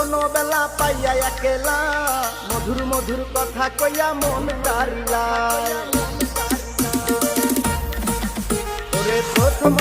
যৌবন বেলা পাইয়া একেলা। মধুর মধুর কথা কইয়া মন তারিলা। প্রথম